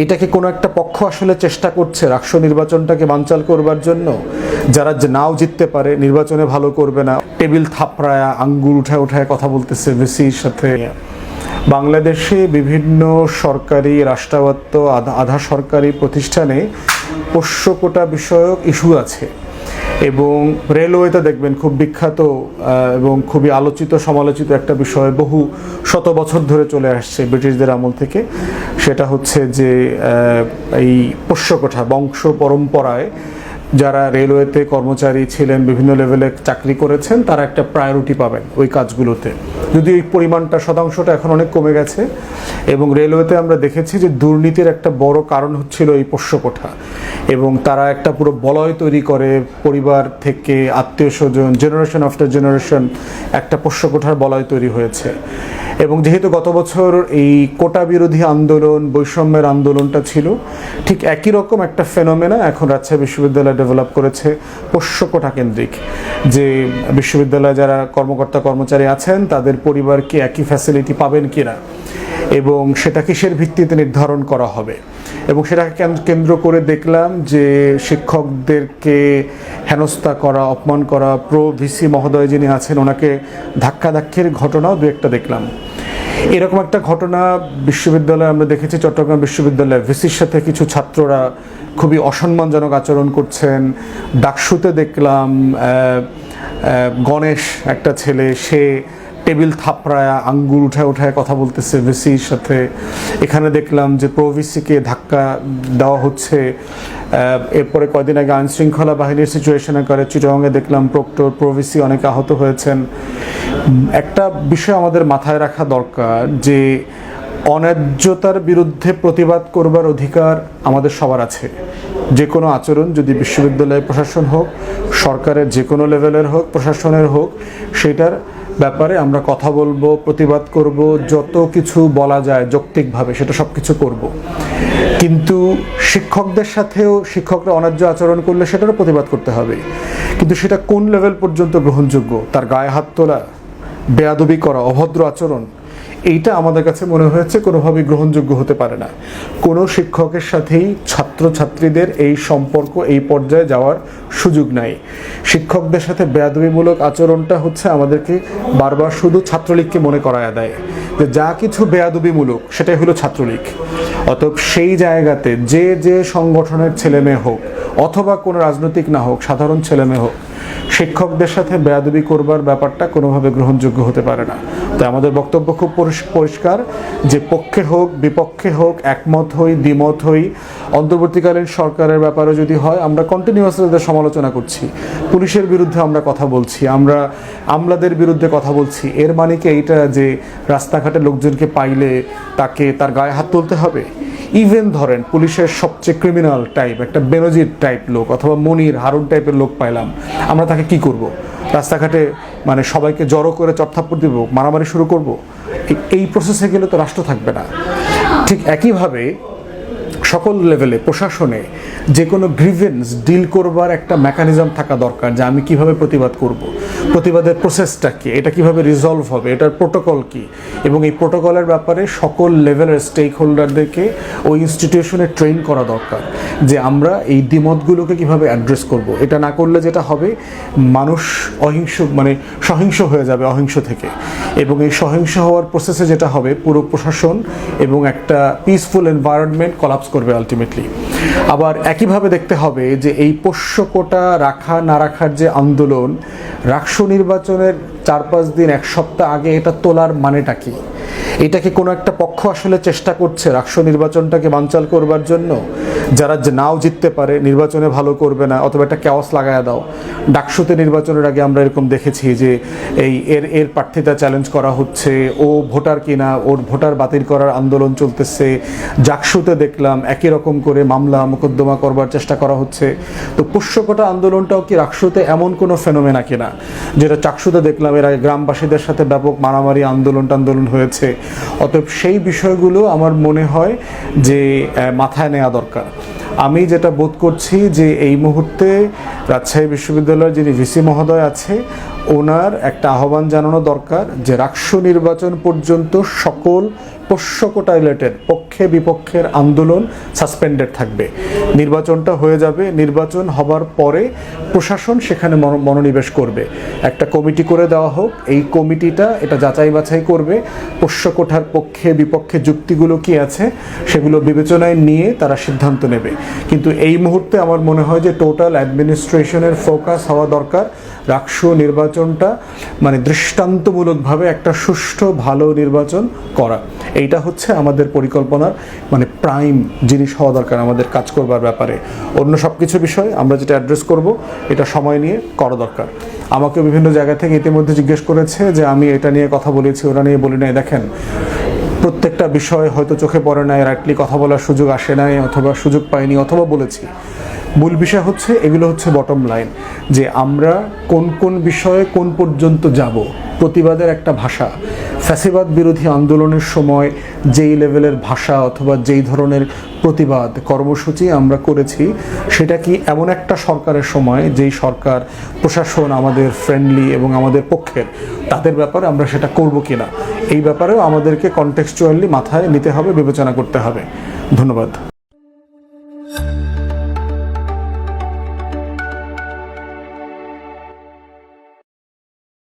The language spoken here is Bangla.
এটাকে কোনো একটা পক্ষ আসলে চেষ্টা করছে রাষ্ট্র নির্বাচনটাকে বানচাল করবার জন্য। যারা নাও জিততে পারে, নির্বাচনে ভালো করবে না। টেবিল থাপড়ায়া আঙ্গুর উঠায় উঠায় কথা বলতেছে মেসির সাথে। বাংলাদেশে বিভিন্ন সরকারি রাষ্ট্রায়ত্ত আধা সরকারি প্রতিষ্ঠানে পোষ্য কোটা বিষয়ক ইস্যু আছে। এবং রেলওয়েতে দেখবেন খুব বিখ্যাত এবং খুবই আলোচিত, সমালোচিত একটা বিষয় বহু শত বছর ধরে চলে আসছে ব্রিটিশদের আমল থেকে। সেটা হচ্ছে যে এই পোষ্যকোঠা, বংশ পরম্পরায় যারা রেলওয়েতে কর্মচারী ছিলেন, বিভিন্ন লেভেলে চাকরি করেছেন, তারা একটা প্রায়োরিটি পাবেন ওই কাজগুলোতে। যদি এই পরিমাণটা শতাংশটা এখন অনেক কমে গেছে এবং রেলওয়েতে আমরা দেখেছি যে দুর্নীতির একটা বড় কারণ হচ্ছিল এই পোষ্যকোঠা এবং তারা একটা পুরো বলয় তৈরি করে, পরিবার থেকে আত্মীয় স্বজন জেনারেশন আফটার জেনারেশন একটা পোষ্যকোঠার বলয় তৈরি হয়েছে। এবং যেহেতু গত বছর এই কোটা বিরোধী আন্দোলন, বৈষম্যের আন্দোলনটা ছিল, ঠিক একই রকম একটা ফেনোমেনা এখন রাজশাহী বিশ্ববিদ্যালয় ডেভেলপ করেছে পোষ্য কোটা কেন্দ্রিক। যে বিশ্ববিদ্যালয়ে যারা কর্মকর্তা, কর্মচারী আছেন, তাদের পরিবারকে একই ফ্যাসিলিটি পাবেন কিনা এবং সেটা কিসের ভিত্তিতে নির্ধারণ করা হবে? এবং সেটাকে কেন- কেন্দ্র করে দেখলাম যে শিক্ষকদেরকে হেনস্থা করা, অপমান করা, প্রো ভিসি মহোদয় যিনি আছেন, ওনাকে ধাক্কাধাক্কির ঘটনাও দু একটা দেখলাম। এরকম একটা ঘটনা বিশ্ববিদ্যালয়ে আমরা দেখেছি, চট্টগ্রাম বিশ্ববিদ্যালয়ে ভিসির সাথে কিছু ছাত্ররা খুবই অসম্মানজনক আচরণ করছেন। ডাকসুতে দেখলাম গণেশ একটা ছেলে, সে টেবিল থাপড়ায়া, আঙ্গুর উঠায় উঠায় কথা বলতেছে ভিসির সাথে। এখানে দেখলাম যে প্রভিসিকে ধাক্কা দেওয়া হচ্ছে। এরপরে কয়দিন আগে আইনশৃঙ্খলা বাহিনীর সিচুয়েশনে করে চিটংয়ে দেখলাম প্রক্টর প্রভিসি অনেক আহত হয়েছেন। একটা বিষয় আমাদের মাথায় রাখা দরকার যে অন্যায্যতার বিরুদ্ধে প্রতিবাদ করবার অধিকার আমাদের সবার আছে। যে কোনো আচরণ যদি বিশ্ববিদ্যালয় প্রশাসন হোক, সরকারের যে কোনো লেভেলের হোক, প্রশাসনের হোক, সেটার ব্যাপারে আমরা কথা বলব, প্রতিবাদ করব, যত কিছু বলা যায় যৌক্তিকভাবে সেটা সব কিছু করব। কিন্তু শিক্ষকদের সাথেও শিক্ষকরা অনার্য আচরণ করলে সেটারও প্রতিবাদ করতে হবে। কিন্তু সেটা কোন লেভেল পর্যন্ত গ্রহণযোগ্য? তার গায়ে হাত তোলা, বেয়াদবি করা, অভদ্র আচরণ এইটা আমাদের কাছে মনে হয়েছে কোনোভাবেই গ্রহণযোগ্য হতে পারে না। কোনো শিক্ষকের সাথেই ছাত্রছাত্রীদের এই সম্পর্ক এই পর্যায়ে যাওয়ার সুযোগ নাই। শিক্ষকদের সাথে বেয়াদবিমূলক আচরণটা হচ্ছে আমাদেরকে বারবার শুধু ছাত্রলীগকে মনে করায় দেয় যে যা কিছু বেয়াদবিমূলক, সেটাই হলো ছাত্রলীগ। অতএব সেই জায়গাতে যে যে সংগঠনের ছেলেমেয়ে হোক, অথবা কোনো রাজনৈতিক না হোক, সাধারণ ছেলেমেয়ে হোক শিক্ষকদের সাথে বেয়াদবি করবার ব্যাপারটা কোনোভাবে গ্রহণযোগ্য হতে পারে না। তাই আমাদের বক্তব্য খুব পরিষ- পরিষ্কার যে পক্ষে হোক, বিপক্ষে হোক, একমত হই, দ্বিমত হই, অন্তর্বর্তীকালীন সরকারের ব্যাপারে যদি হয়, আমরা কন্টিনিউয়াসলি তাদের সমালোচনা করছি। পুলিশের বিরুদ্ধে আমরা কথা বলছি, আমরা আমলাদের বিরুদ্ধে কথা বলছি। এর মানে কি এইটা যে রাস্তাঘাটে লোকজনকে পাইলে তাকে তার গায়ে হাত তুলতে হবে? ইভেন ধরেন, পুলিশের সবচেয়ে ক্রিমিনাল টাইপ একটা বেনজির টাইপ লোক অথবা মনির হারুন টাইপের লোক পাইলাম। আমরা তাকে কি করব? রাস্তাঘাটে মানে সবাইকে জড়ো করে চটথাপ্পড় দেব, মারামারি শুরু করব? এই- এই প্রসেসে গেলে তো রাষ্ট্র থাকবে না। ঠিক একইভাবে সকল লেভেলে প্রশাসনে যে কোনো গ্রিভেন্স ডিল করবার একটা মেকানিজম থাকা দরকার যে আমি কীভাবে প্রতিবাদ করব। প্রতিবাদের প্রসেসটা কি? এটা কীভাবে রিজলভ হবে? এটার প্রোটোকল কি? এবং এই প্রোটোকলের ব্যাপারে সকল লেভেলের স্টেক হোল্ডারদেরকে ওই ইনস্টিটিউশনে ট্রেন করা দরকার যে আমরা এই দ্বিমতগুলোকে কীভাবে অ্যাড্রেস করব। এটা না করলে যেটা হবে, মানুষ অহিংস মানে সহিংস হয়ে যাবে অহিংস থেকে। এবং এই সহিংস হওয়ার প্রসেসে যেটা হবে, পুরো প্রশাসন এবং একটা পিসফুল এনভায়রনমেন্ট কলাপস করবে আলটিমেটলি আবার একইভাবে দেখতে হবে যে এই পোষ্য কোটা রাখা না রাখার যে আন্দোলন রাষ্ট্র নির্বাচনের চার পাঁচ দিন, এক সপ্তাহ আগে এটা তোলার মানেটা কি? এটাকে কোনো একটা পক্ষ আসলে চেষ্টা করছে রাষ্ট্র নির্বাচনটাকে বানচাল করবার জন্য। যারা নাও জিততে পারে, নির্বাচনে ভালো করবে না, অথবা একটা ক্যাওয়াস লাগায় দাও। ডাকসুতে নির্বাচনের আগে আমরা এরকম দেখেছি যে এই এর এর প্রার্থিতা চ্যালেঞ্জ করা হচ্ছে, ও ভোটার কিনা, ওর ভোটার বাতিল করার আন্দোলন চলতেছে। জাকসুতে দেখলাম একই রকম করে মামলা মোকদ্দমা করবার চেষ্টা করা হচ্ছে। তো পুষ্যকোটা আন্দোলনটাও কি রাকসুতে এমন কোনো ফেনোমেনা কিনা? যেটা চাকসুতে দেখলাম, এর আগে গ্রামবাসীদের সাথে ব্যাপক মারামারি আন্দোলন টান্দোলন হয়েছে। অতএব সেই বিষয়গুলো আমার মনে হয় যে মাথায় নেওয়া দরকার। আমি যেটা বোধ করছি যে, এই মুহূর্তে রাজশাহী বিশ্ববিদ্যালয়ের যিনি ভিসি মহোদয় আছে, ওনার একটা আহ্বান জানানো দরকার যে রাষ্ট্র নির্বাচন পর্যন্ত সকল পোষ্যকোটা রিলেটেড পক্ষে পক্ষে বিপক্ষের আন্দোলন সাসপেন্ডেড থাকবে। নির্বাচনটা হয়ে যাবে। নির্বাচন হবার পরে প্রশাসন সেখানে মনোনিবেশ করবে। একটা কমিটি করে দেওয়া হোক। এই কমিটিটা এটা যাচাই বাছাই করবে। পোষ্য কোঠার পক্ষে বিপক্ষে যুক্তিগুলো কি আছে সেগুলো বিবেচনায় নিয়ে তারা সিদ্ধান্ত নেবে। কিন্তু এই মুহূর্তে আমার মনে হয় যে টোটাল অ্যাডমিনিস্ট্রেশনের ফোকাস হওয়া দরকার। রাষ্ট্র নির্বাচনটা মানে দৃষ্টান্তমূলকভাবে একটা সুষ্ঠু, ভালো নির্বাচন করা। এইটা হচ্ছে আমাদের পরিকল্পনার মানে প্রাইম জিনিস হওয়া দরকার আমাদের কাজ করবার ব্যাপারে। অন্য সব কিছু বিষয় আমরা যেটা অ্যাড্রেস করব, এটা সময় নিয়ে করা দরকার। আমাকে বিভিন্ন জায়গা থেকে ইতিমধ্যে জিজ্ঞেস করেছে যে আমি এটা নিয়ে কথা বলেছি, ওরা নিয়ে বলি নাই। দেখেন, প্রত্যেকটা বিষয় হয়তো চোখে পড়ে নাই রাইটলি কথা বলার সুযোগ আসে নাই, অথবা সুযোগ পাইনি, অথবা বলেছি। মূল বিষয় হচ্ছে, এগুলো হচ্ছে বটম লাইন যে আমরা কোন কোন বিষয়ে কোন পর্যন্ত যাব। প্রতিবাদের একটা ভাষা। ফ্যাসিবাদ বিরোধী আন্দোলনের সময় যেই লেভেলের ভাষা অথবা যেই ধরনের প্রতিবাদ কর্মসূচি আমরা করেছি, সেটা কি এমন একটা সরকারের সময় যেই সরকার, প্রশাসন আমাদের ফ্রেন্ডলি এবং আমাদের পক্ষের, তাদের ব্যাপারে আমরা সেটা করব কি না এই ব্যাপারেও আমাদেরকে কনটেক্সচুয়ালি মাথায় নিতে হবে, বিবেচনা করতে হবে। ধন্যবাদ।